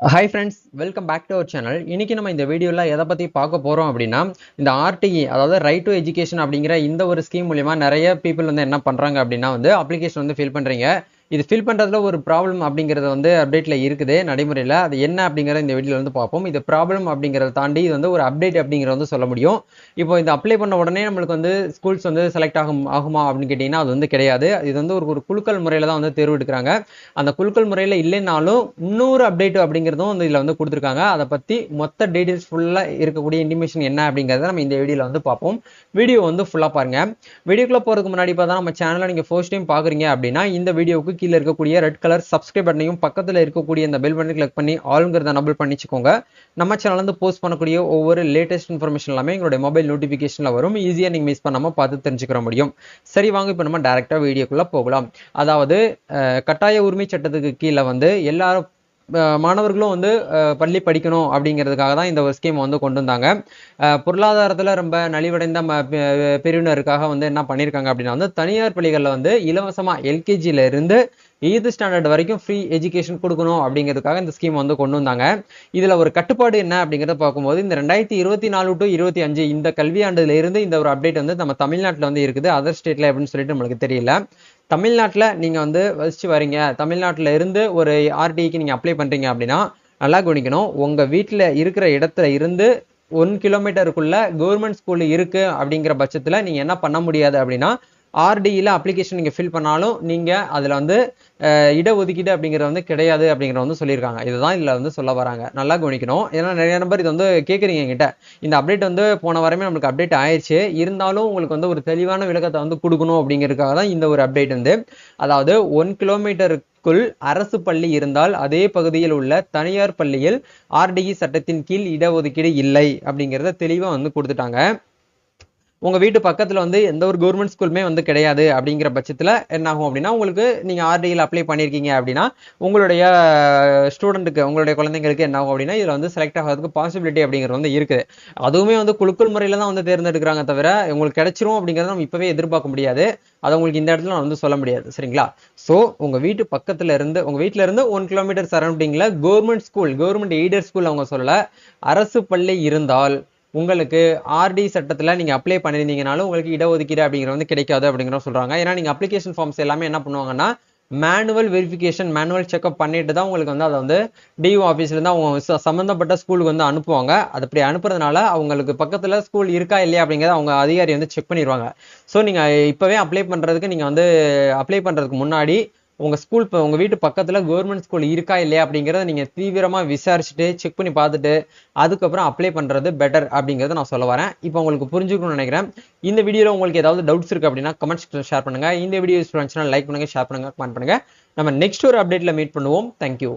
Hi friends welcome back to our channel இன்னைக்கு நம்ம இந்த வீடியோவில் எதை பற்றி பார்க்க போகிறோம் அப்படின்னா இந்த ஆர்டிஇ அதாவது ரைட் டு எஜுகேஷன் அப்படிங்கிற இந்த ஒரு ஸ்கீம் மூலிமா நிறைய பீப்புள் வந்து என்ன பண்ணுறாங்க அப்படின்னா வந்து அப்ளிகேஷன் வந்து ஃபில் பண்ணுறீங்க இது ஃபில் பண்ணுறதுல ஒரு ப்ராப்ளம் அப்படிங்கிறது வந்து அப்டேட்டில் இருக்குது நடைமுறையில். அது என்ன அப்படிங்கிறத இந்த வீடியோவில் வந்து பார்ப்போம். இது ப்ராப்ளம் அப்படிங்கிறத தாண்டி இது வந்து ஒரு அப்டேட் அப்படிங்கிறத வந்து சொல்ல முடியும். இப்போ இந்த அப்ளை பண்ண உடனே நம்மளுக்கு வந்து ஸ்கூல்ஸ் வந்து செலக்ட் ஆகும் ஆகுமா அப்படின்னு கேட்டிங்கன்னா அது வந்து கிடையாது. இது வந்து ஒரு ஒரு குழுக்கள் முறையில் தான் வந்து தேர்வு எடுக்கிறாங்க. அந்த குழுக்கள் முறையில் இல்லைனாலும் இன்னொரு அப்டேட் அப்படிங்கிறதும் வந்து இதில் வந்து கொடுத்துருக்காங்க. அதை பற்றி மொத்த டீட்டெயில்ஸ் ஃபுல்லாக இருக்கக்கூடிய இன்டிமேஷன் என்ன அப்படிங்கிறத நம்ம இந்த வீடியோவில் வந்து பார்ப்போம். வீடியோ வந்து ஃபுல்லாக பாருங்கள் வீடியோக்குள்ளே போகிறதுக்கு முன்னாடி பார்த்தா நம்ம சேனலை நீங்கள் ஃபர்ஸ்ட் டைம் பார்க்குறீங்க அப்படின்னா இந்த வீடியோவுக்கு கீழே இருக்கக்கூடிய ரெட் கலர் சப்ஸ்கிரைப் பட்டனையும் பக்கத்தில் இருக்கக்கூடிய இந்த பெல் பட்டனை கிளிக் பண்ணி ஆளுங்கிறத நபல் பண்ணிச்சுக்கோங்க. நம்ம சேனல்லேருந்து வந்து போஸ்ட் பண்ணக்கூடிய ஒவ்வொரு லேட்டஸ்ட் இன்ஃபர்மேஷன் எல்லாமே எங்களுடைய மொபைல் நோட்டிஃபிகேஷனில் வரும். ஈஸியாக நீங்கள் மிஸ் பண்ணாமல் பார்த்து தெரிஞ்சுக்கிற முடியும். சரி வாங்க இப்போ நம்ம டேரெக்டாக வீடியோக்குள்ளே போகலாம். அதாவது கட்டாய உரிமை சட்டத்துக்கு கீழே வந்து எல்லாரும் மாணவர்களும் வந்து பள்ளி படிக்கணும் அப்படிங்கிறதுக்காக தான் இந்த ஒரு ஸ்கீம் வந்து கொண்டு வந்தாங்க. பொருளாதாரத்தில் ரொம்ப நலிவடைந்த பிரிவினருக்காக வந்து என்ன பண்ணியிருக்காங்க அப்படின்னா வந்து தனியார் பள்ளிகளில் வந்து இலவசமாக எல்கேஜியில் இருந்து எய்த் ஸ்டாண்டர்ட் வரைக்கும் ஃப்ரீ எஜுகேஷன் கொடுக்கணும் அப்படிங்கிறதுக்காக இந்த ஸ்கீம் வந்து கொண்டு வந்தாங்க. இதில் ஒரு கட்டுப்பாடு என்ன அப்படிங்கிறத பார்க்கும்போது இந்த ரெண்டாயிரத்தி இருபத்தி நாலு டு இருபத்தி அஞ்சு இந்த கல்வியாண்டுல இருந்து இந்த ஒரு அப்டேட் வந்து நம்ம தமிழ்நாட்டில் வந்து இருக்குது அதர் ஸ்டேட்டில் எப்படின்னு சொல்லிட்டு நம்மளுக்கு தெரியல. தமிழ்நாட்டில் நீங்கள் வந்து வசிச்சு வரீங்க. தமிழ்நாட்டில் இருந்து ஒரு ஆர்டிக்கு நீங்கள் அப்ளை பண்ணுறீங்க அப்படின்னா நல்லா கவனிக்கணும். உங்கள் வீட்டில் இருக்கிற இடத்துல இருந்து ஒன் கிலோமீட்டருக்குள்ள கவர்மெண்ட் ஸ்கூல் இருக்கு அப்படிங்கிற பட்சத்தில் நீங்கள் என்ன பண்ண முடியாது அப்படின்னா ஆர்டியில் அப்ளிகேஷன் நீங்கள் ஃபில் பண்ணாலும் நீங்கள் அதில் வந்து இடஒதுக்கீடு அப்படிங்கிறது வந்து கிடையாது அப்படிங்கிறத வந்து சொல்லியிருக்காங்க. இதுதான் இதில் வந்து சொல்ல வராங்க. நல்லா கவனிக்கணும். ஏன்னா நிறைய நம்பர் இது வந்து கேட்குறீங்க என்கிட்ட. இந்த அப்டேட் வந்து போன வாரமே நம்மளுக்கு அப்டேட் ஆயிடுச்சு இருந்தாலும் உங்களுக்கு வந்து ஒரு தெளிவான விளக்கத்தை வந்து கொடுக்கணும் அப்படிங்கிறதுக்காக தான் இந்த ஒரு அப்டேட் வந்து. அதாவது ஒன் கிலோமீட்டருக்குள் அரசு பள்ளி இருந்தால் அதே பகுதியில் உள்ள தனியார் பள்ளியில் ஆர்டிஇ சட்டத்தின் கீழ் இடஒதுக்கீடு இல்லை அப்படிங்கிறத தெளிவாக வந்து கொடுத்துட்டாங்க. உங்கள் வீட்டு பக்கத்தில் வந்து எந்த ஒரு கவர்மெண்ட் ஸ்கூலுமே வந்து கிடையாது அப்படிங்கிற பட்சத்தில் என்ன ஆகும் அப்படின்னா உங்களுக்கு நீங்கள் ஆர்டியில் அப்ளை பண்ணியிருக்கீங்க அப்படின்னா உங்களுடைய ஸ்டூடெண்ட்டுக்கு உங்களுடைய குழந்தைங்களுக்கு என்ன ஆகும் அப்படின்னா இதில் வந்து செலக்ட் ஆகிறதுக்கு பாசிபிலிட்டி அப்படிங்கிறது வந்து இருக்குது. அதுவுமே வந்து குழுக்கள் முறையில தான் வந்து தேர்ந்தெடுக்கிறாங்க தவிர உங்களுக்கு கிடைச்சிரும் அப்படிங்கிறத நம்ம இப்போவே எதிர்பார்க்க முடியாது. அதை உங்களுக்கு இந்த இடத்துல நான் வந்து சொல்ல முடியாது. சரிங்களா? ஸோ உங்கள் வீட்டு பக்கத்தில் இருந்து உங்கள் வீட்டில் இருந்து ஒன் கிலோமீட்டர் சரௌண்டிங்கில் government school government aided school அவங்க சொல்லலை அரசு பள்ளி இருந்தால் உங்களுக்கு ஆர்டி சட்டத்தில் நீங்கள் அப்ளை பண்ணியிருந்தீங்கனாலும் உங்களுக்கு இடஒதுக்கீடு அப்படிங்கிறது வந்து கிடைக்காது அப்படிங்கிற சொல்கிறாங்க ஏன்னா நீங்கள் அப்ளிகேஷன் ஃபார்ம்ஸ் எல்லாமே என்ன பண்ணுவாங்கன்னா மேனுவல் வெரிஃபிகேஷன் மேனுவல் செக்அப் பண்ணிட்டு தான் உங்களுக்கு வந்து அதை வந்து டிஓ ஆஃபீஸ்லேருந்து அவங்க சம்மந்தப்பட்ட ஸ்கூலுக்கு வந்து அனுப்புவாங்க. அது அப்படி அனுப்புறதுனால அவங்களுக்கு பக்கத்தில் ஸ்கூல் இருக்கா இல்லையா அப்படிங்கிறத அவங்க அதிகாரி வந்து செக் பண்ணிடுவாங்க ஸோ நீங்கள் இப்போவே அப்ளை பண்ணுறதுக்கு நீங்கள் வந்து அப்ளை பண்ணுறதுக்கு முன்னாடி உங்க ஸ்கூல் இப்போ உங்கள் வீட்டு பக்கத்தில் கவர்மெண்ட் ஸ்கூல் இருக்கா இல்லையா அப்படிங்கிறத நீங்க தீவிரமா விசாரிச்சுட்டு செக் பண்ணி பார்த்துட்டு அதுக்கப்புறம் அப்ளை பண்ணுறது பெட்டர் அப்படிங்கிறத நான் சொல்ல வரேன். இப்போ உங்களுக்கு புரிஞ்சுக்கணும்னு நினைக்கிறேன். இந்த வீடியோவில் உங்களுக்கு ஏதாவது டவுட்ஸ் இருக்கு அப்படின்னா கமெண்ட் செக்ஷன் ஷேர் பண்ணுங்க. இந்த வீடியோ யூஸ் லைக் பண்ணுங்க ஷேர் பண்ணுங்க கமெண்ட் பண்ணுங்க. நம்ம நெக்ஸ்ட் ஒரு அப்டேட்ல மீட் பண்ணுவோம். தேங்க்யூ